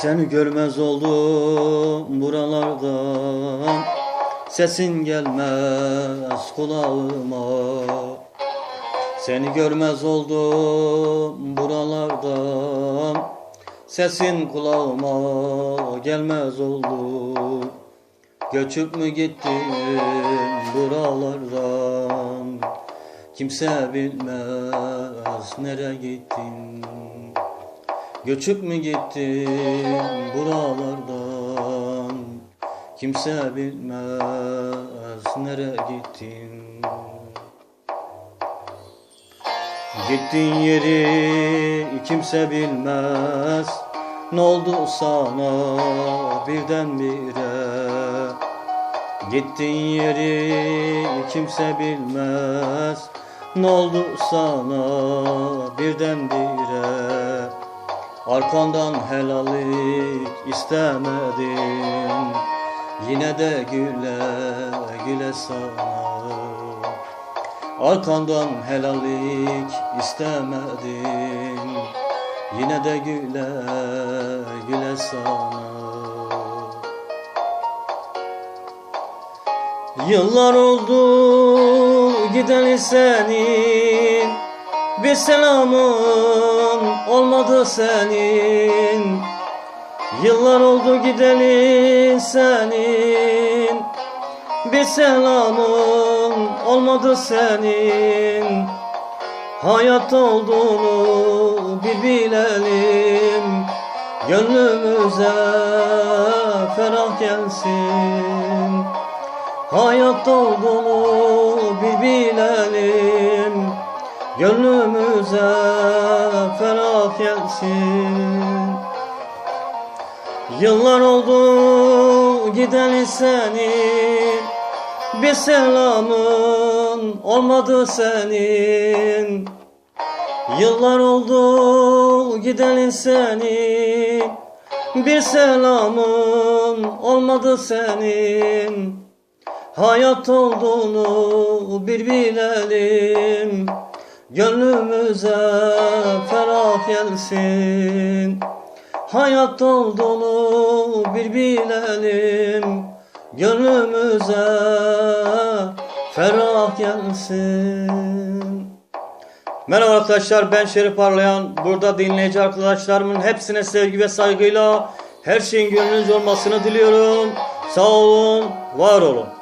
Seni görmez oldum buralardan Sesin gelmez kulağıma. Seni görmez oldum buralardan Sesin kulağıma gelmez oldu. Göçüp mü gittin buralardan? Kimse bilmez nereye gittin Göçüp mü gittin buralardan? Kimse bilmez nereye gittin. Gittiğin yeri kimse bilmez. Ne oldu sana birdenbire? Gittiğin yeri kimse bilmez. Ne oldu sana birdenbire Arkandan helallik istemedim. Yine de güle güle sana Arkandan helallik istemedim. Yine de güle güle sana Yıllar oldu gideli senin Bir selamın olmadı senin. Yıllar oldu gideli senin. Bir selamın olmadı senin. Hayat olduğunu bir bilelim. Gönlümüze ferah gelsin. Hayat olduğunu bir bilelim Gönlümüze ferah gelsin. Yıllar oldu gideli senin Bir selamın olmadı senin. Yıllar oldu gideli senin Bir selamın olmadı senin. Hayat olduğunu bir bilelim Gönlümüze ferah gelsin Hayat olduğunu bir bilelim Gönlümüze ferah gelsin Merhaba arkadaşlar ben Şerif Parlayan. Burada dinleyici arkadaşlarımın hepsine sevgi ve saygıyla her şeyin gönlünüzce olmasını diliyorum. Sağ olun, var olun.